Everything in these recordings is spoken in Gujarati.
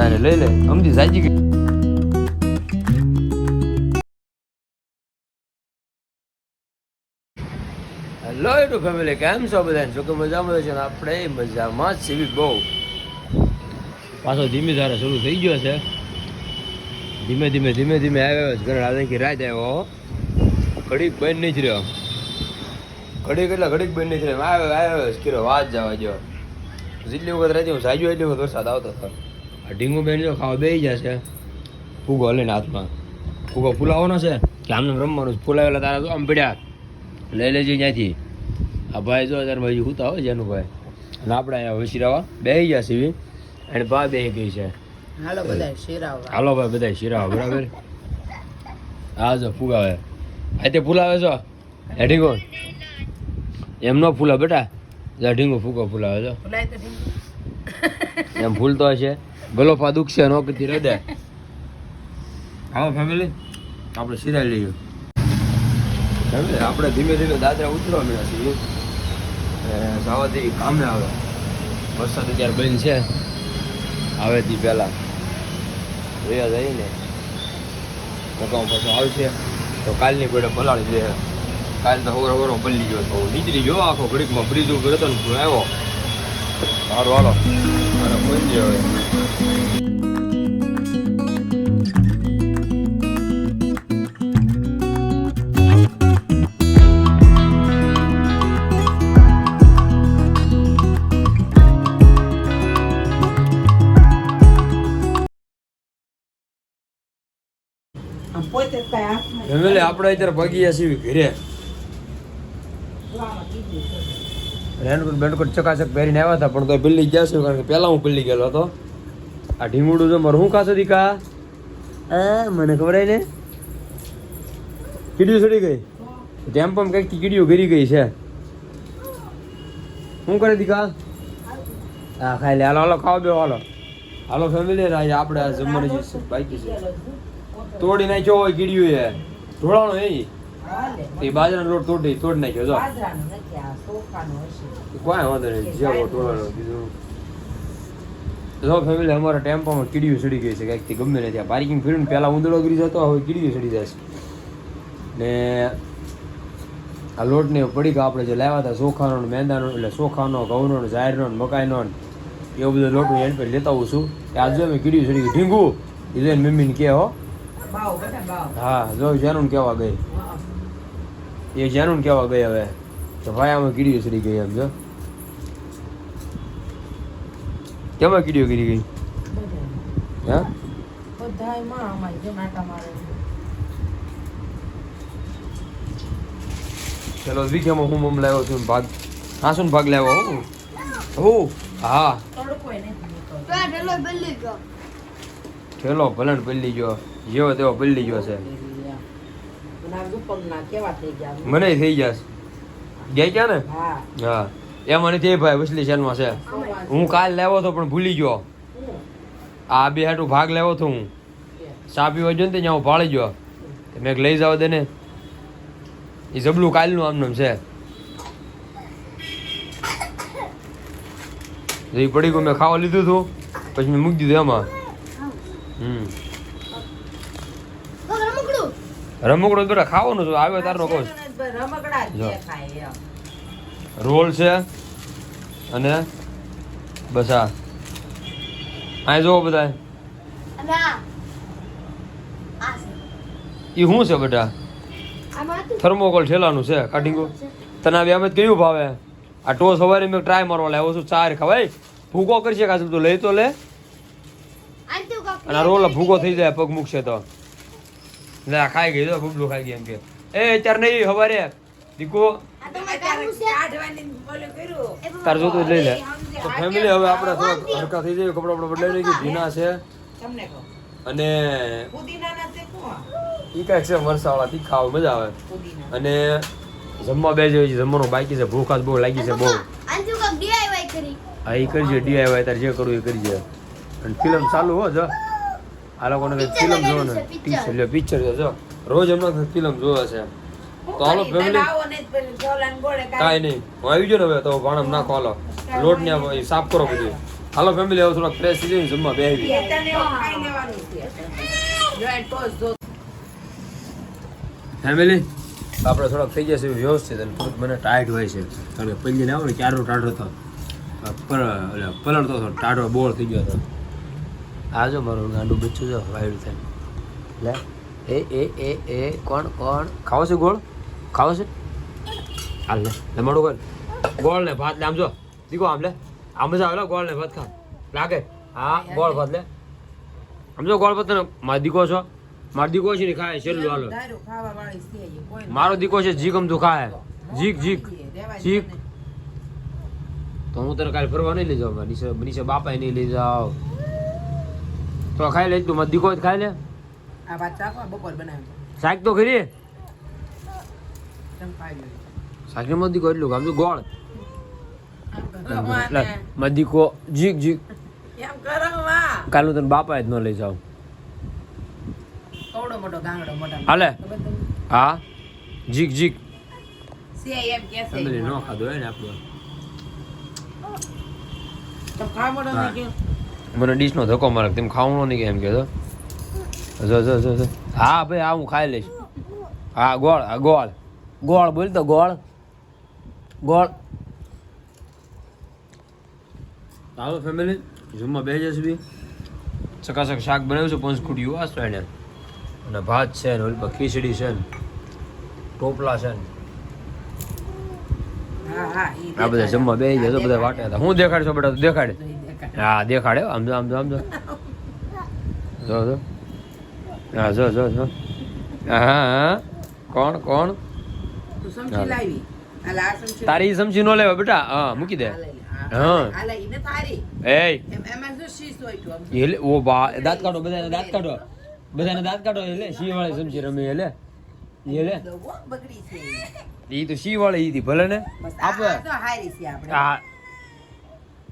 તારે લઈ લે. સમજી, સાચી ગઈ હેલો ટુ ફેમિલી કેમ છો બધા જો કે મજામાં છે? આપણે મજામાં જ બહુ. પાછો ધીમે ધારે શરૂ થઈ ગયો છે. ધીમે ધીમે ધીમે ધીમે આવ્યો છે. ઘરે આજે કે રાત આવ્યો ઘડીક બંધ નહીં જ રહ્યો. ઘડીક એટલે ઘડીક બંધ નહીં જ રહ્યો. આવ્યો આવ્યો જ વાત જવા જો જેટલી વખત રહેતી હું સાજુ એટલી વખત વરસાદ આવતો હતો. ઢીંગુ બેન જો ખાવા બેસી જશે ફૂગો લઈને હાથમાં. ફૂગો ફૂલાવવાનો છે. કે આમને રમવાનું ફૂલાવેલા તારા તો આમ પીડ્યા. લઈ લેજે ત્યાંથી આ ભાઈ જો તાર ભાઈ હુતા હોય જેનું ભાઈ. અને આપણે અહીંયા શિરાવા બેસી ગયા સીવી અને ભા બેસી ગઈ છે. હાલો બધા શેરાવવા હાલો ભાઈ બધા શિરાવા બરાબર? હા જો ફૂગાવે. આ તે ફૂલાવે છો એ ઢીંગો. એમ નો ફૂલા બેટા. ઢીંગો ફૂગો ફૂલાવે છો. એમ ફૂલતો હશે. ગલોફા દુખશે નોકરીથી હૃદય આવો ફેમિલી આપણે સિરાઈ લઈએ. ફેમિલી આપણે ધીમે ધીમે દાદરા ઉતરવા મળ્યા છીએ. સાવાથી કામે આવે. વરસાદ અત્યારે બંધ છે. આવે તી પહેલા. રહ્યા જાય ને મકામ પાછો આવશે. તો કાલની પડે પલાળી દે. કાલ તો હવર હવરો પલ્લી ગયો તો નીચરી ગયો આખો ઘડીકમાં બ્રિજ ઉપર હતો ને આવ્યો. સારું હાલો. હાથમાં ફેમિલી આપણે અત્યારે પગી છીએ ઘરે. રેનકોટ બેનકોટ ચકાચક પહેરીને આવ્યા હતા પણ તો બિલ્લી ગયા છે કારણ કે પહેલા હું પલ્લી ગયેલો હતો. આ ઢીમુડું જો મારું શું ખાશો દીકા? એ મને ખબર ને. કીડીઓ ચડી ગઈ? જેમ પણ કંઈક કીડીઓ ગરી ગઈ છે. શું કરે દીકા? હા ખાઈ લે હાલો હાલો ખાવા બે હાલો. હાલો ફેમિલી આજે આપણે આ જમવાની બાકી છે. તોડી નાખ્યો હોય કીડીઓ એ ઢોળાનો એ. એ બાજરાનો લોટ તોડી તોડી નાખ્યો જો. બાજરાનો નથી આ ચોખાનું હશે. કોઈ વાંધો નહીં જેવો તોડવાનો જો ફેમિલી અમારા ટેમ્પોમાં કીડીઓ ચડી ગઈ છે કંઈક ગમે ને ત્યાં. પાર્કિંગ ફીરીને પહેલાં ઉંદડો ગરી જતો હવે કીડીઓ ચડી જશે ને આ લોટને પડી ગયા આપણે જે લાવ્યા હતા ચોખાનો મેંદાનો એટલે ચોખાનો ઘઉંનો જાહેરનો ને મકાઈનો એવો બધો લોટ હું એન્ડ પર લેતા આવું છું. કે આજે મેં કીડીઓ ચડી ગઈ. ઢીંગું એ જોઈને મમ્મીને કહે હો. હા જો જેનું કહેવા ગઈ. એ જેનું કહેવા ગઈ હવે? તો ભાઈ આમાં કીડીઓ સરી ગઈ એમ જો. કેમાં કીડીઓ કરી ગઈ. હે. ચલો વીકેમાં હું મમ લાવ્યો છું ભાગ. હા શું ભાગ લાવ્યો હું? હું? હા. ચલો ભલણ પલ્લી ગયો. જેવો તેવો પલ્લી ગયો છે. મને થઈ જશે ગયા ક્યાં ને? હા. એ મને તે ભાઈ વસલી શેલમાં છે. હું કાલ લેવો હતો પણ ભૂલી ગયો. આ બે હાટું ભાગ લેવો હતો હું. સાપી ગયો ને ત્યાં હું ભાળી ગયો. તો મેં લઈ જાવ દે ને એ જબલું કાલનું આમનું છે. એ પડી ગયું મેં ખાવા લીધું હતું પછી મેં મૂકી દીધું એમાં. હમ. રમકડું બેટા ખાવાનું છું આવ્યો તારનો કહું. રોલ છે અને બસ આ. અહીં જોવો બધા એ શું છે બેટા? થર્મોકોલ ઠેલાનું છે કાઢીંગો તને આ એમ જ કયું ભાવે. આ ટોસ સવારે મેં ટ્રાય મારવા લાવ્યો છું ચાર ખવાય ભૂકો કરશે કાજુ તું લઈ તો લે. અને આ રોલ ભૂકો થઈ જાય પગ મૂકશે તો. આ ખાઈ ગઈ તો બબલું ખાઈ ગઈ એમ કે. એ અત્યારે નહીં સવારે. દીકો. તાર જોતું જ લઈ લે. તો ફેમિલી હવે આપણે થોડાક હરકા થઈ જાય કપડા બપડા બદલાઈ લઈ ભીના છે. તમને કહું. અને પુદીનાના છે કોણ? ઈ કાંઈક છે મરસાવાળા તીખા આવે મજા આવે. અને જમવા બે છે જમવાનું બાકી છે ભૂખ આજ બહુ લાગી છે બહુ. હા એ કરજે ડીઆઈવાય તારે જે કરવું એ કરજે. અને ફિલ્મ ચાલુ હો જો. આ લોકોને કંઈક ફિલ્મ જોવાનું પિક્ચર એટલે પિક્ચર જો. રોજ હમણાં ફિલ્મ જોવે છે. તો હાલો કાઢી. કાંઈ નહીં. હું આવી ગયો ને હવે તો ભાણમ નાખો હાલો. લોટ ને સાફ કરો બધું. હાલો ફેમિલી હવે થોડા ફ્રેશ થઈ જઈને જમવા બેસી ટોસ જો ફેમિલી આપણે થોડાક થઈ જશે વ્યવસ્થિત અને થોડુંક મને ટાઈટ હોય છે. કારણ કે પહેલી ને આવો ને ક્યારનો ટાઢો હતો પલળતો હતો ટાઢો બોળ થઈ ગયો હતો. આ જો મારું ગાંડું બચ્ચું છે વાયડું થાય. લે એ એ એ એ કોણ કોણ? ખાવો છે ગોળ? ખાવો છે? હાલ લે લે મોડું કર ગોળ ને ભાત લે આમ જો. દીકો આમ લે. આમ જ આવેલો ગોળ ને ભાત ખા લાગે? હા ગોળ ભાત લે. આમ જો ગોળ ભાત તને મારો દીકો છો. મારો દીકો છે ને ખાય છેલ્લું હાલો. મારો દીકો છે જી ગમતું ખાય. જીક જીક. જીક. તો હું તને કાલે ફરવા નહીં લઈ જાઉં નીચે નીચે બાપા નહીં લઈ જાવ તો ખાઈ લે તું મારો દીકો જ ખાઈ લે. આ ભાત ચાખવા બપોર બનાવ્યું શાક તો ખરી. તમે મધીકો શાક એટલું આમ તો ગોળ ને. જીક જીક. માં તને બાપા જ ન લઈ મોટો હાલે. હા. જીક જીક. ન ખાધો હોય ને આપણું. મને ડીશનો ધક્કો મારે તેમ ખાવાનું નહીં કે એમ કહેતો. જો જો જો જો. હા ભાઈ હા હું ખાઈ લઈશ. હા ગોળ હા ગોળ. ગોળ બોલ તો ગોળ. ગોળ. હાલો ફેમિલી જમવા બે જશે બી. સકાસક શાક બનાવ્યું છે પંચકુડિયું વાસ એને. અને ભાત છે ને ઓલી ખીચડી છે ને ટોપલા છે ને. હા હા આ બધા જમવા બે જશે બધા વાટે હતા. હું દેખાડશો બેટા તું દેખાડે. હા દેખાડે. હો. આમ જો આમ જો આમ જો. જો જો. હા જો જો જો. હા હા કોણ કોણ? તારી સમજી નો લેવા બેટા. હા મૂકી દે. હા. એ? એટલે ઓ બા દાંત કાઢો બધાને દાંત કાઢો. બધાને દાંત કાઢો એટલે સિંહ વાળી સમજી રમે એટલે એટલે તો ઈ. સિંહ વાળી ઈ ભલે ને. આપણે. હા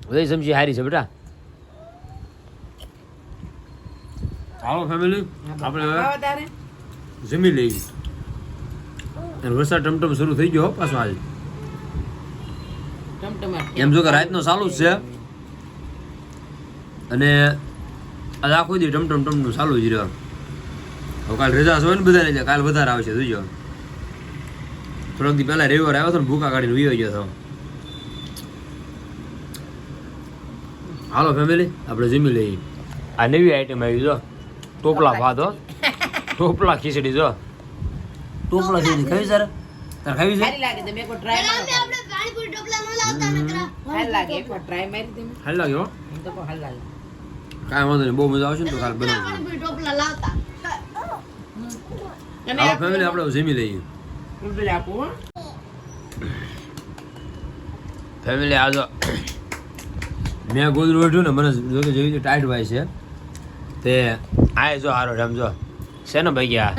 બધી સમજી હારી છે બેટા. આવો ફેમિલી આપણે હવે જમી લઈ અને વરસાદ ટમટમ શરૂ થઈ ગયો હો પાછો આજે એમ જો કે રાતનો ચાલુ જ છે. અને આજ આખો દી ટમટમ ટમટમ ચાલુ જ રહ્યો. હવે કાલ રજા હોય ને બધા એટલે કાલ વધારે આવશે જોજો. થોડાક દી પહેલા રવિવાર આવ્યો હતો ને ભૂકા કાઢીને વિયો ગયો હતો. હાલો ફેમિલી આપણે જમી લઈએ. આ નવી આઈટમ આવી જો. ટોપલા ભાત હો. ટોપલા ખીચડી જો. ટોપલા ખીચડી ખાવી સર તાર ખાવી છે? સારી લાગે તમે એકવાર ટ્રાય મારો આપણે પાણીપુરી ટોપલા ન લાવતા નકરા હાલ લાગે એકવાર ટ્રાય મારી તમે. હાલ લાગ્યો તો કો હાલ લાગે. કાંઈ વાંધો નહીં બહુ મજા આવશે ને તો કાલ બનાવશું પાણીપુરી ટોપલા લાવતા. અને હાલો ફેમિલી આપણે જમી લઈએ. ફેમિલી આ જો. મેં ગોદડું વેઠ્યું ને મને જો કે જેવી રીતે ટાઈટ ભાઈ છે. તે આ જો હારો સમજો જો. છે ને ભાઈ ગયા?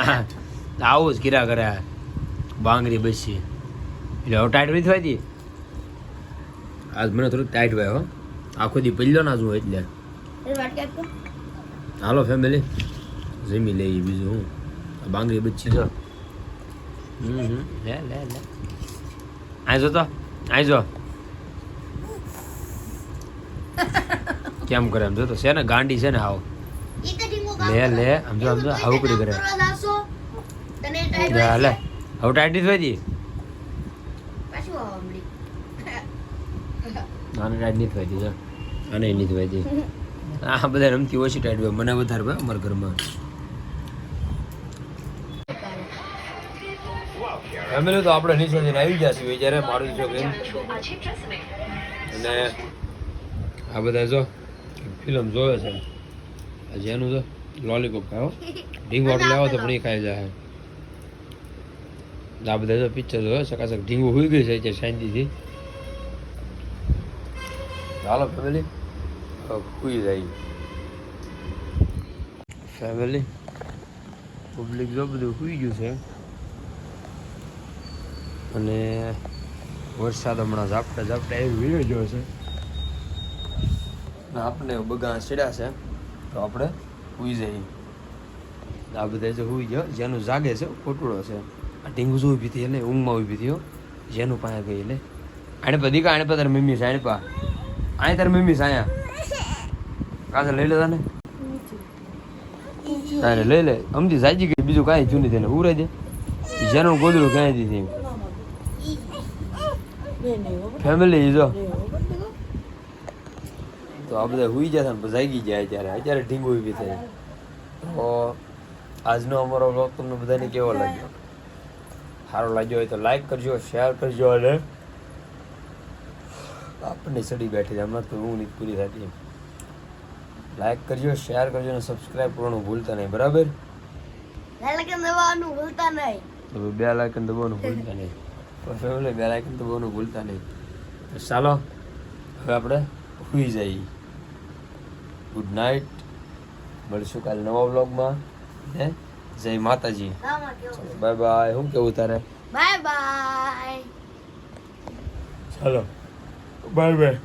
આવું જ કીરા કરે બાંગરી બસી. એટલે હવે ટાઈટ નથી થતી આજ મને થોડુંક ટાઈટ ભાઈ હો. આખો દી પહેલો ના છું એટલે. હાલો ફેમિલી જમી લઈએ બીજું હું. બાંગરી બચી જો હમ હમ. લે લે લે. આ જો તો આ જો. કેમ કરે સમજો જો તો છે ને ગાંડી છે ને કામ લે લે સમજો સમજો આમ જો હાવ કરી કરે. કરવા જાશો, તને ટાઈટ લે હોય લે છે. હવે ટાઈટ થઈ આવો હમણાં. આને ટાઈટ નથી થતી જો આને નથી થતી આ બધા રમતી ઓછી ટાઈટ હોય મને વધારે ભાઈ અમારા ઘરમાં. ફેમિલી તો આપણે નીચે જઈને આવી ગયા છીએ જ્યારે મારું છોકરી અને આ બધા જો ફિલ્મ જોવે છે. જેનું તો લોલીપોપ ખાયો ઢીંગ વાટું લાવો તો પણ એ ખાઈ જાય. આ બધા તો પિક્ચર જોયો સકાસક ઢીંગું હોઈ ગઈ છે અત્યારે શાંતિથી ચાલો ફેમિલી ખુઈ જાય. ફેમિલી પબ્લિક જો બધું સુઈ ગયું છે. અને વરસાદ હમણાં ઝાપટા ઝાપટા એવી વીડિયો જોયો છે. આપણે બગા ચડ્યા છે તો આપણે સુઈ જઈએ. આ બધા જે સુઈ ગયો જેનું જાગે છે કોટુડો છે. આ ટીંગુ શું ઊભી હતી એટલે ઊંઘમાં ઊભી થયો જેનું પાસે ગઈ એટલે. આને પા દીકા આને પા તારી મમ્મી છે આને પા. આને તારી મમ્મી છે અહીંયા કાસે લઈ લે તને. તારે લઈ લે. અમથી સાજી ગઈ બીજું કાંઈ જૂની થઈને ઉરે દે. જેનું ગોદડું ક્યાંય દીધી ફેમિલી જો. તો આ બધા હુઈ જતા ને જાગી જાય અત્યારે. અત્યારે ઢીંગ ઊભી થાય તો આજનો અમારો બ્લોગ તમને બધાને કેવો લાગ્યો? સારો લાગ્યો હોય તો લાઈક કરજો શેર કરજો અને આપણને સડી બેઠી છે. હમણાં તો હું નહીં પૂરી થતી લાઈક કરજો શેર કરજો અને સબસ્ક્રાઇબ કરવાનું ભૂલતા નહીં. બરાબર? લાલકન દવાનું ભૂલતા નહીં. બે લાઇકન દબાવવાનું ભૂલતા નહીં. ફેમિલી બે લાઇકન દબાવવાનું ભૂલતા નહીં. ચાલો હવે આપણે સુઈ જઈએ. ગુડ નાઇટ મળીશું કાલે નવા બ્લોગમાં હે? જય માતાજી. બાય બાય શું કેવું તારે? બાય બાય ચાલો. Bye bye